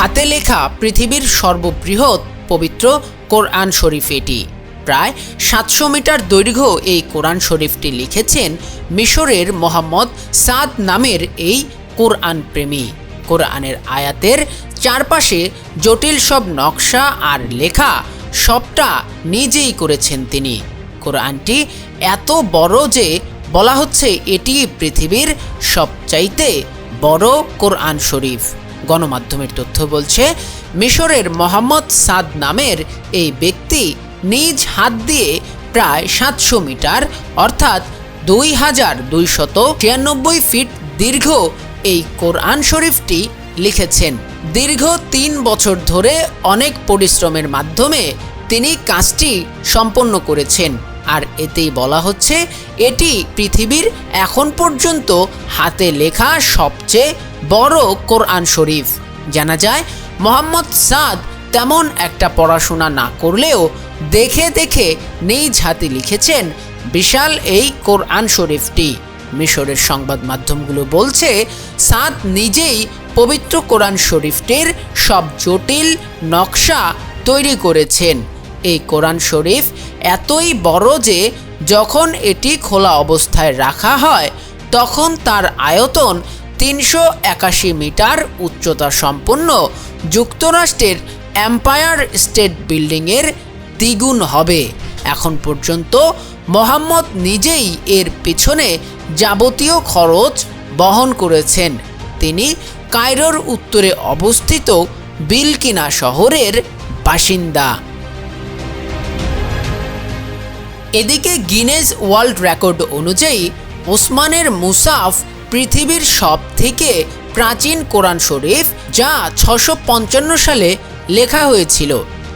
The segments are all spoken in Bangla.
হাতে লেখা পৃথিবীর সর্ববৃহৎ পবিত্র কোরআন শরীফ এটি। প্রায় সাতশো মিটার দৈর্ঘ্য এই কোরআন শরীফটি লিখেছেন মিশরের মোহাম্মদ সাদ নামের এই কোরআন প্রেমী। কোরআনের আয়াতের চারপাশে জটিল সব নকশা আর লেখা সবটা নিজেই করেছেন তিনি। কোরআনটি এত বড় যে বলা হচ্ছে এটি পৃথিবীর সবচাইতে বড় কোরআন শরীফ। গণমাধ্যমের তথ্য বলছে, মিশরের মোহাম্মদ সাদ নামের এই ব্যক্তি নিজ হাত দিয়ে প্রায় সাতশো মিটার, অর্থাৎ দুই হাজার দুইশত ছিয়ানব্বই ফিট দীর্ঘ এই কোরআন শরীফটি লিখেছেন। দীর্ঘ তিন বছর ধরে অনেক পরিশ্রমের মাধ্যমে তিনি কাজটি সম্পন্ন করেছেন। আর এতেই বলা হচ্ছে, এটি পৃথিবীর এখন পর্যন্ত হাতে লেখা সবচেয়ে বড় কোরআন শরীফ। জানা যায়, মোহাম্মদ সাদ তেমন একটা পড়াশোনা না করলেও দেখে দেখে নিজ হাতে লিখেছেন বিশাল এই কোরআন শরীফটি। মিশরের সংবাদ মাধ্যমগুলো বলছে, সাদ নিজেই পবিত্র কোরআন শরীফটির সব জটিল নকশা তৈরি করেছেন। এই কোরআন শরীফ এতই বড় যে যখন এটি খোলা অবস্থায় রাখা হয়, তখন তার আয়তন তিনশো একাশি মিটার উচ্চতা সম্পন্ন যুক্তরাষ্ট্রের এম্পায়ার স্টেট বিল্ডিংয়ের দ্বিগুণ হবে। এখন পর্যন্ত মোহাম্মদ নিজেই এর পিছনে যাবতীয় খরচ বহন করেছেন। তিনি কায়রোর উত্তরে অবস্থিত বিলকিনা শহরের বাসিন্দা। এদিকে গিনেস ওয়ার্ল্ড রেকর্ড অনুযায়ী ওসমানের মুসাফ পৃথিবীর সব থেকে প্রাচীন কোরআন শরীফ, যা ছশো পঞ্চান্ন সালে লেখা হয়েছিল।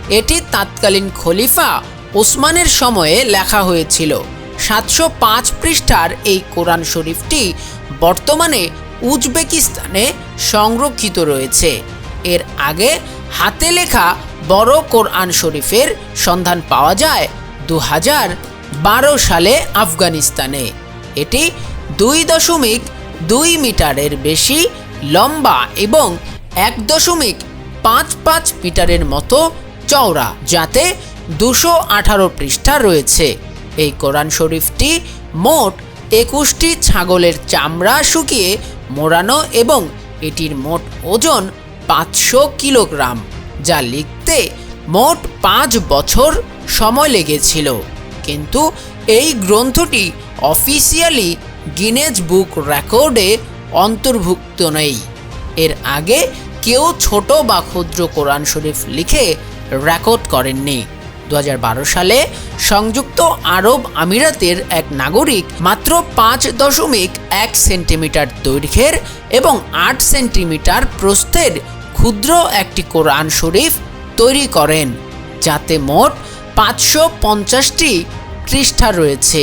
এটি তৎকালীন খলিফা ওসমানের সময়ে লেখা হয়েছিল। সাতশো পাঁচ পৃষ্ঠার এই কোরআন শরীফটি বর্তমানে উজবেকিস্তানে সংরক্ষিত রয়েছে। এর আগে হাতে লেখা বড় কোরআন শরীফের সন্ধান পাওয়া যায় দু হাজার বারো সালে আফগানিস্তানে। এটি দুই দশমিক দুই মিটারের বেশি, লম্বা এবং এক দশমিক পাঁচ পাঁচ মিটারের মতো চওড়া, যাতে দুশো আঠারো পৃষ্ঠা রয়েছে। এই কোরআন শরীফটি মোট একুশটি ছাগলের চামড়া শুকিয়ে মোড়ানো এবং এটির মোট ওজন পাঁচশো কিলোগ্রাম, যা লিখতে মোট পাঁচ বছর সময় লেগেছিল। কিন্তু এই গ্রন্থটি অফিসিয়ালি গিনেজ বুক রেকর্ডে অন্তর্ভুক্ত নেই। এর আগে কেউ ছোট বা ক্ষুদ্র কোরআন শরীফ লিখে রেকর্ড করেননি। দু হাজার বারো সালে সংযুক্ত আরব আমিরাতের এক নাগরিক মাত্র পাঁচ দশমিক এক সেন্টিমিটার দৈর্ঘ্যের এবং আট সেন্টিমিটার প্রস্থের ক্ষুদ্র একটি কোরআন শরীফ তৈরি করেন, যাতে মোট পাঁচশো পঞ্চাশটি পৃষ্ঠা রয়েছে।